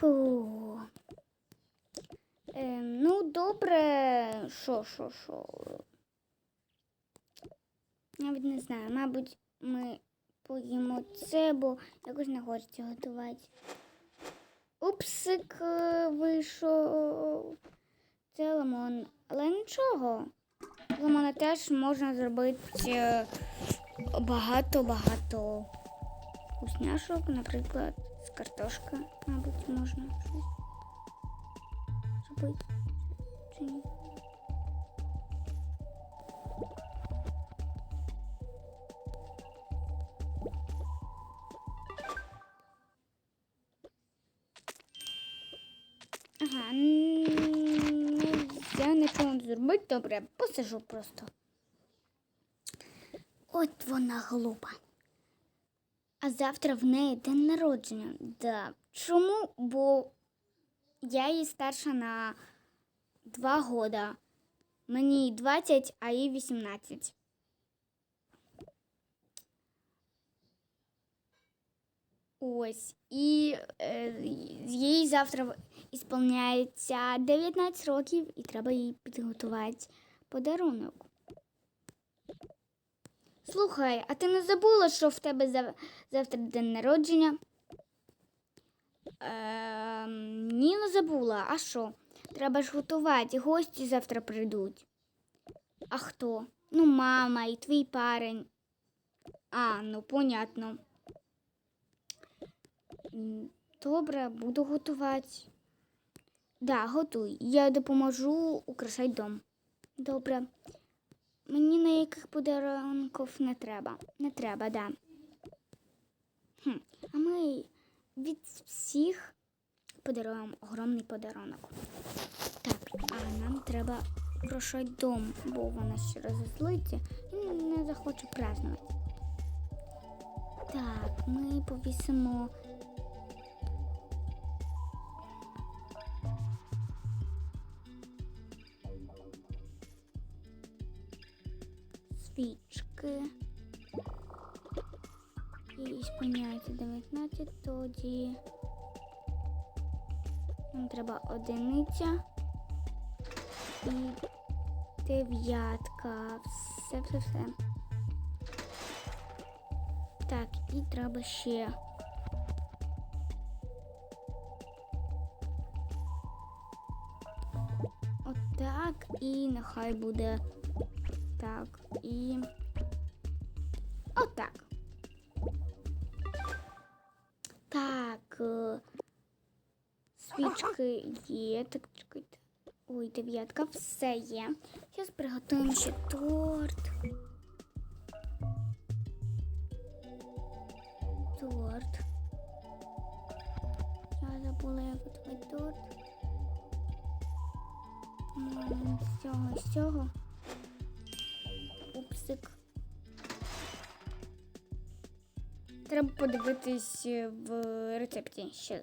Фу. Е, ну, добре, що, що, що. Навіть не знаю, мабуть, ми поїмо це, бо якось не хочеться готувати. Упсик е, вийшов. Це лимон. Але нічого. Лимона теж можна зробити е, багато-багато вкусняшок, наприклад, з картошки, мабуть, можна щось зробити. Чи ні? Ага, я нічого зробити, добре, посижу просто. От вона глупа. А завтра в неї день народження. Да. Чому? Бо я їй старша на два года. Мені 20, а їй 18. Ось. І е, їй завтра ісполняється 19 років, і треба їй підготувати подарунок. Слухай, а ти не забула, що в тебе зав- завтра день народження? Е, ні, не забула. А що? Треба ж готувати, гості завтра прийдуть. А хто? Ну, мама і твій парень. А, ну, понятно. Добре, буду готувати. Да, готуй. Я допоможу украшати дом. Добре. Мені ніяких подарунків не треба. Не треба, да. Хм. А ми від всіх подаруємо огромний подарунок. Так, а нам треба украшати дом, бо вона ще розозлиться і не захоче празднувати. Так, ми повісимо. Свічки. І спиняється 19, тоді нам треба одиниця і дев'ятка. Все, все, все. Так, і треба ще. Отак, і нехай буде так, і отак. Так. е, Свічки є. Так, чекайте. Ой, дев'ятка, все є. Зараз приготуємо ще торт. Торт. Я забула, як готувати торт. З цього, з цього. Упсик. Треба подивитись е, в рецепті ще.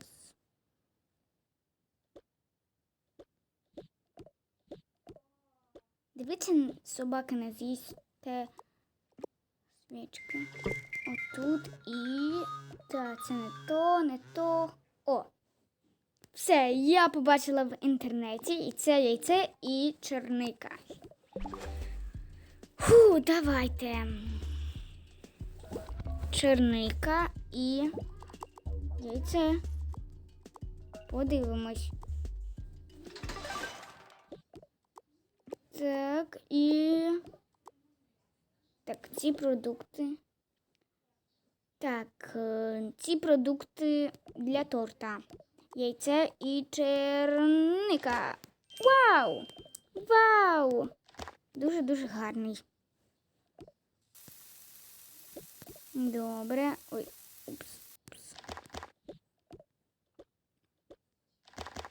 Дивіться, собака не з'їсте свічки. Отут і. Так, це не то, не то. О! Все, я побачила в інтернеті і це яйце і черника. Фу, давайте. Черника і яйце. Подивимось. Так, і. Так, ці продукти. Так, е, ці продукти для торта. Яйце і черника. Вау! Вау! Дуже-дуже гарний. Добре. Ой. Упс. упс.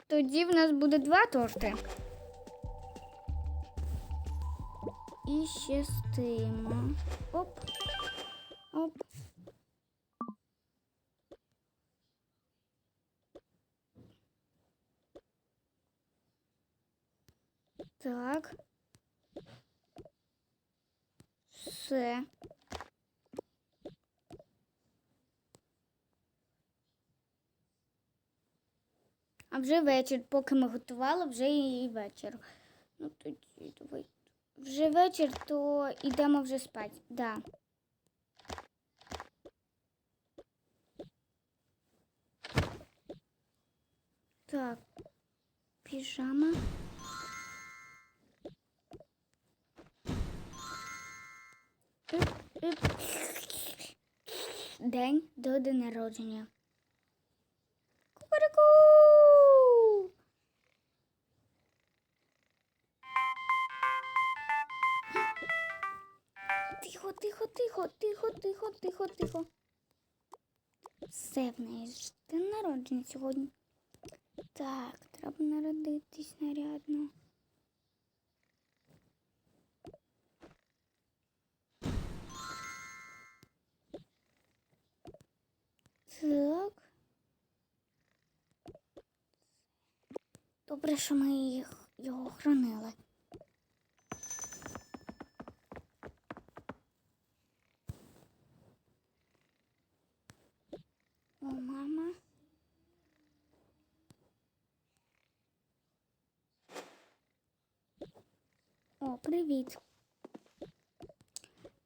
Тоді в нас буде два торти. І ще з. Оп. Оп. Так. Все. А вже вечір, поки ми готували, вже і вечір. Ну тоді давай. Вже вечір, то йдемо вже спати. Да. Так, піжама. Оп, оп. День до день народження. Тихо, тихо, тихо. Все в неї ж день народження сьогодні. Так, треба народитись нарядно. Так. Добре, що ми їх його хранили. Привіт.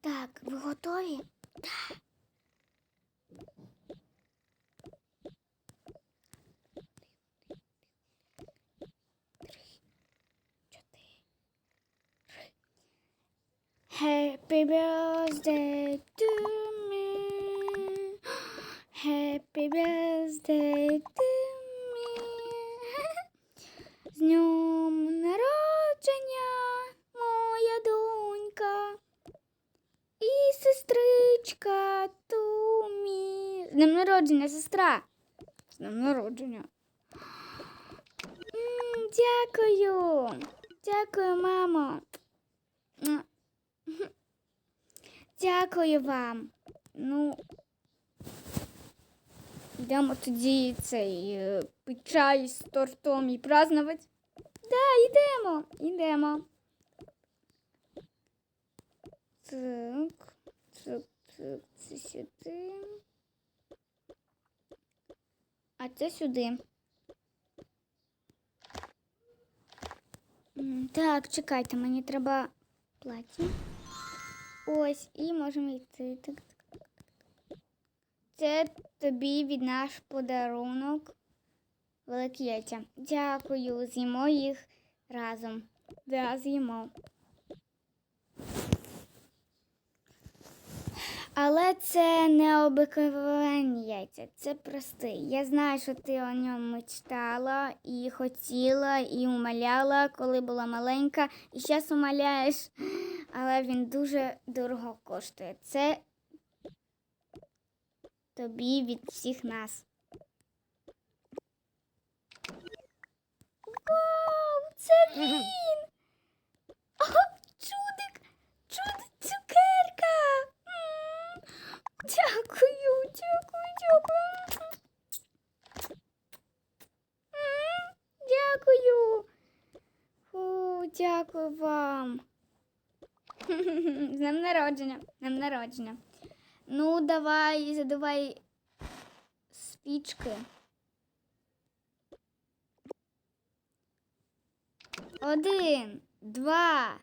Так, ви готові? Так. Happy birthday народження, сестра. З днем народження. М, Дякую. Дякую, мамо. Дякую вам. Ну, йдемо тоді цей е, пить чай з тортом і празднувати. Да, йдемо, йдемо. Так, так, так, це сюди. А це сюди. Так, чекайте, мені треба плаття. Ось, і можемо йти. Так. Це тобі від наш подарунок. Великі яйця. Дякую, з'їмо їх разом. Да, з'їмо. Але це не обикновенні яйця, це простий. Я знаю, що ти о ньому мечтала і хотіла, і умоляла, коли була маленька, і зараз умоляєш, але він дуже дорого коштує. Це тобі від всіх нас. Вау, це він! О, чудик! Чудик, цукерка! Дякую, дякую, дякую. Дякую. Фу, дякую вам. З днем народження. з Днем народження. Ну, давай, задавай свічки. Один, два,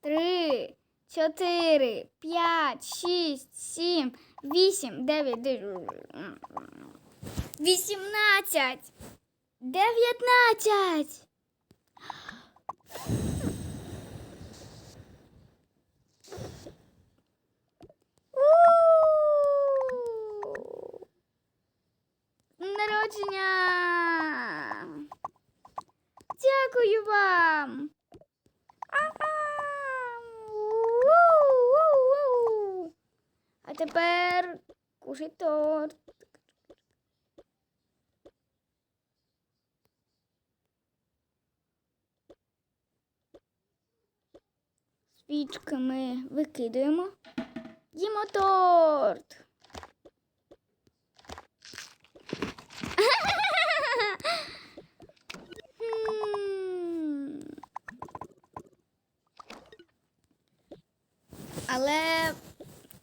три, чотири, п'ять, шість, сім, вісім, дев'ять, дев'ять. Вісімнадцять. Дев'ятнадцять. У! З днем Народження! Дякую вам! Ам! У-у-у-у! А тепер кушай торт. Свічки ми викидуємо. Їмо торт. Але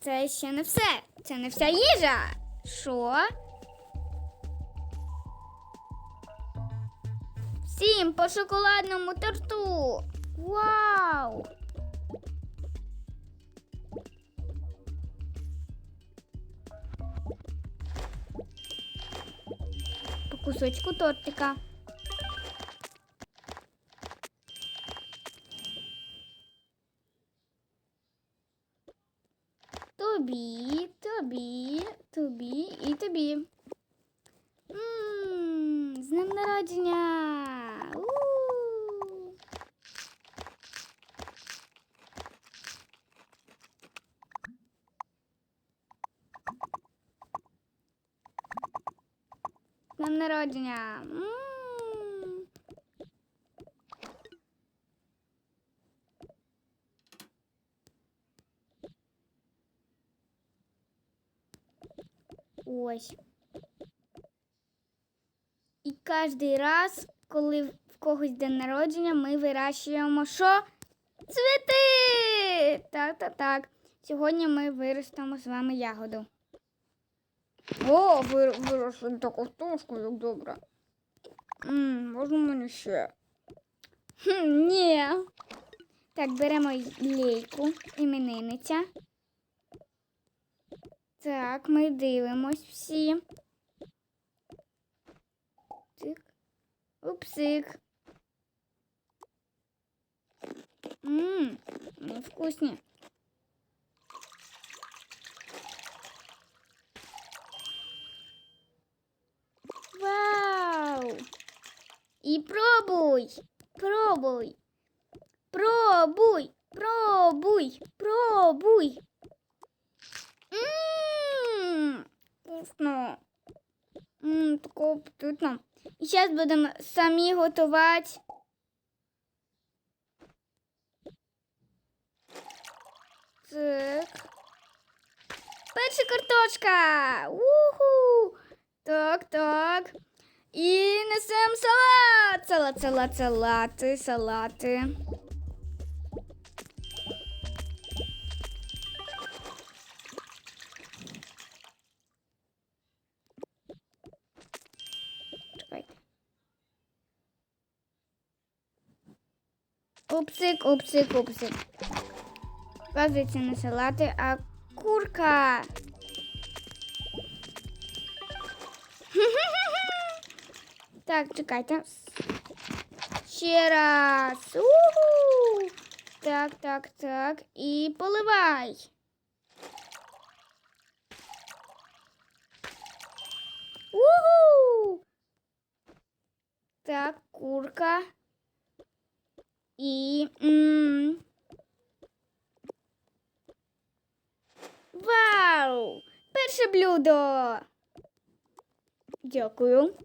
це ще не все. Це не вся їжа. Що? Всім по шоколадному торту. Вау! По кусочку тортика. Тобі, тобі, тобі і тобі. З днем народження! З днем народження! М. Ось. І кожен раз, коли в когось день народження, ми вирощуємо що? Цвіти! Так, так, так. Сьогодні ми виростемо з вами ягоду. О, ви, виросли таку штучку, як добре. М, можна мені ще? Хм, ні. Так, беремо лейку, іменинниця. Так, ми дивимось всі. Цик. Упсик. Ммм, вкусні. Вау! І пробуй, пробуй, пробуй, пробуй, пробуй. Ммм, вкусно. Ммм, тако апетитно. І зараз будемо самі готувати. Так. Перша картошка. Уху. Так, так. І несемо салат. Салат, салат, салати, салати. Упсик, упсик, упсик. Вказується не салати, а курка. Так, чекайте. Ще раз. Уху. Так, так, так. І поливай. Уху. Так, курка. І. Вау! Перше блюдо. Дякую.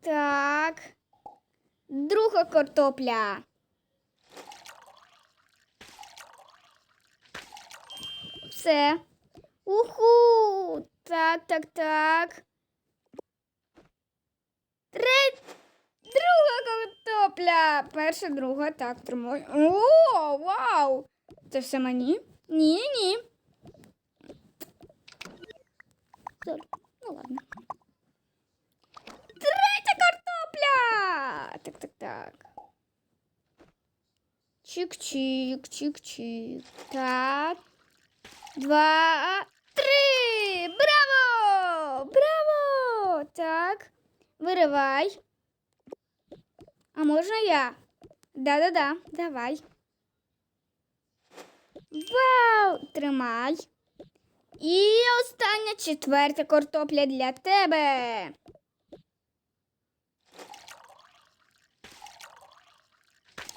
Так. Друга картопля. Все. Уху. Так, так, так. Третя. Друга картопля. Перша, друга, так, тримай. О, вау! Це все мені? Ні, ні. Ну ладно. Третя картопля. Так, так, так. Чик-чик, чик-чик. Так. Два, три. Браво! Браво! Так. Виривай. А можна я? Да-да-да, давай. Вау! Тримай. І остання четверта картопля для тебе.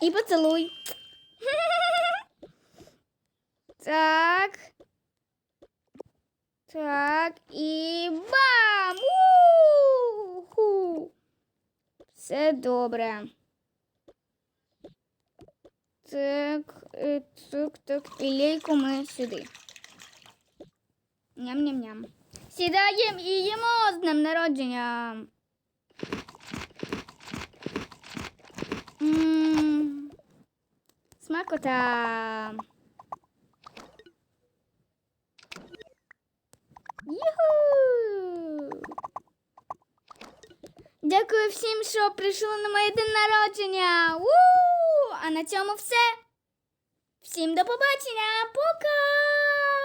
І поцілуй. Так. Так, і бам! У-ху! Все добре. Так, так, так. І лейку ми сюди. Ням-ням-ням. Сідаємо і їмо з днем народження. М, Смакота. Юху! Дякую всім, що прийшли на моє день народження. у А на цьому все. Всім до побачення. Пока!